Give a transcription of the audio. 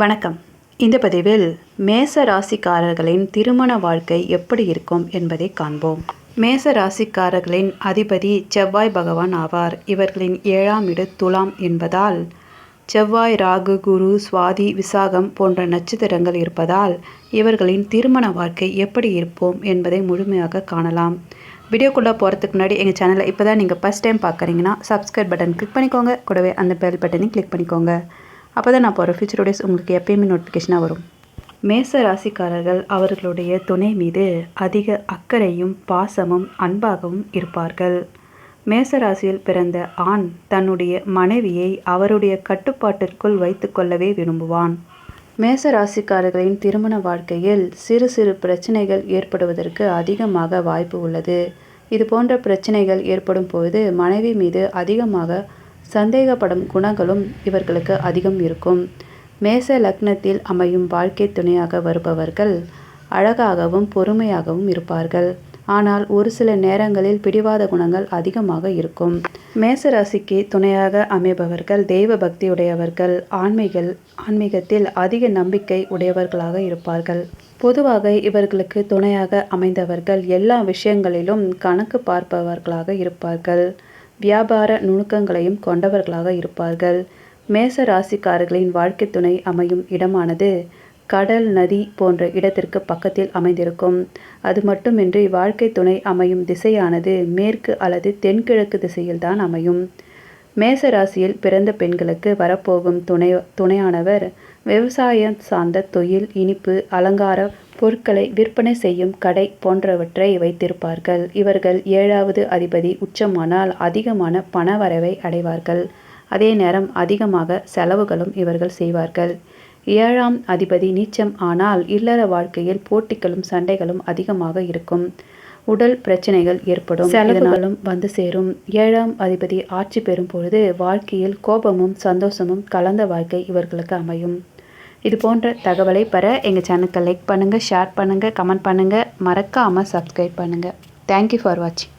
வணக்கம். இந்த பதிவில் மேச ராசிக்காரர்களின் திருமண வாழ்க்கை எப்படி இருக்கும் என்பதை காண்போம். மேச ராசிக்காரர்களின் அதிபதி செவ்வாய் பகவான் ஆவார். இவர்களின் ஏழாம் இடு துலாம் என்பதால் செவ்வாய் ராகு குரு சுவாதி விசாகம் போன்ற நட்சத்திரங்கள் இருப்பதால் இவர்களின் திருமண வாழ்க்கை எப்படி இருப்போம் என்பதை முழுமையாக காணலாம். வீடியோக்குள்ளே போகிறதுக்கு முன்னாடி எங்கள் சேனலை இப்போ தான் நீங்கள் ஃபஸ்ட் டைம் பார்க்குறீங்கன்னா சப்ஸ்கிரைப் பட்டன் கிளிக் பண்ணிக்கோங்க. கூடவே அந்த பெல் பட்டனையும் கிளிக் பண்ணிக்கோங்க. அப்போ தான் நான் போகிற ஃபியூச்சர் வீடியோஸ் உங்களுக்கு எப்பயுமே நோட்டிஃபிகேஷனாக வரும். மேச ராசிக்காரர்கள் அவர்களுடைய துணை மீது அதிக அக்கறையும் பாசமும் அன்பாகவும் இருப்பார்கள். மேச ராசியில் பிறந்த ஆண் தன்னுடைய மனைவியை அவருடைய கட்டுப்பாட்டிற்குள் வைத்துக்கொள்ளவே விரும்புவான். மேச ராசிக்காரர்களின் திருமண வாழ்க்கையில் சிறு சிறு பிரச்சனைகள் ஏற்படுவதற்கு அதிகமாக வாய்ப்பு உள்ளது. இது போன்ற பிரச்சனைகள் ஏற்படும் பொழுது மனைவி மீது அதிகமாக சந்தேகப்படும் குணங்களும் இவர்களுக்கு அதிகம் இருக்கும். மேச லக்னத்தில் அமையும் வாழ்க்கை துணையாக வருபவர்கள் அழகாகவும் பொறுமையாகவும் இருப்பார்கள். ஆனால் ஒரு சில நேரங்களில் பிடிவாத குணங்கள் அதிகமாக இருக்கும். மேச ராசிக்கு துணையாக அமைபவர்கள் தெய்வ பக்தி உடையவர்கள் ஆன்மீகள் ஆன்மீகத்தில் அதிக நம்பிக்கை உடையவர்களாக இருப்பார்கள். பொதுவாக இவர்களுக்கு துணையாக அமைந்தவர்கள் எல்லா விஷயங்களிலும் கணக்கு பார்ப்பவர்களாக இருப்பார்கள். வியாபார நுணுக்கங்களையும் கொண்டவர்களாக இருப்பார்கள். மேச ராசிக்காரர்களின் வாழ்க்கை துணை அமையும் இடமானது கடல் நதி போன்ற இடத்திற்கு பக்கத்தில் அமைந்திருக்கும். அது மட்டுமின்றி வாழ்க்கை துணை அமையும் திசையானது மேற்கு அல்லது தென்கிழக்கு திசையில்தான் அமையும். மேச ராசியில் பிறந்த பெண்களுக்கு வரப்போகும் துணை துணையானவர் விவசாயம் சார்ந்த தொழில் இனிப்பு அலங்கார பொருட்களை விற்பனை செய்யும் கடை போன்றவற்றை வைத்திருப்பார்கள். இவர்கள் ஏழாவது அதிபதி உச்சமானால் அதிகமான பணவரவை அடைவார்கள். அதே நேரம் அதிகமாக செலவுகளும் இவர்கள் செய்வார்கள். ஏழாம் அதிபதி நீச்சம் ஆனால் இல்லற வாழ்க்கையில் போட்டிகளும் சண்டைகளும் அதிகமாக இருக்கும். உடல் பிரச்சனைகள் ஏற்படும். செலவுகளும் வந்து சேரும். ஏழாம் அதிபதி ஆட்சி பெறும் பொழுது வாழ்க்கையில் கோபமும் சந்தோஷமும் கலந்த வாழ்க்கை இவர்களுக்கு அமையும். இது போன்ற தகவலை பெற எங்கள் சேனலுக்கு லைக் பண்ணுங்கள் ஷேர் பண்ணுங்கள் கமெண்ட் பண்ணுங்கள் மறக்காமல் சப்ஸ்கிரைப் பண்ணுங்கள் தேங்க்யூ ஃபார் வாட்சிங்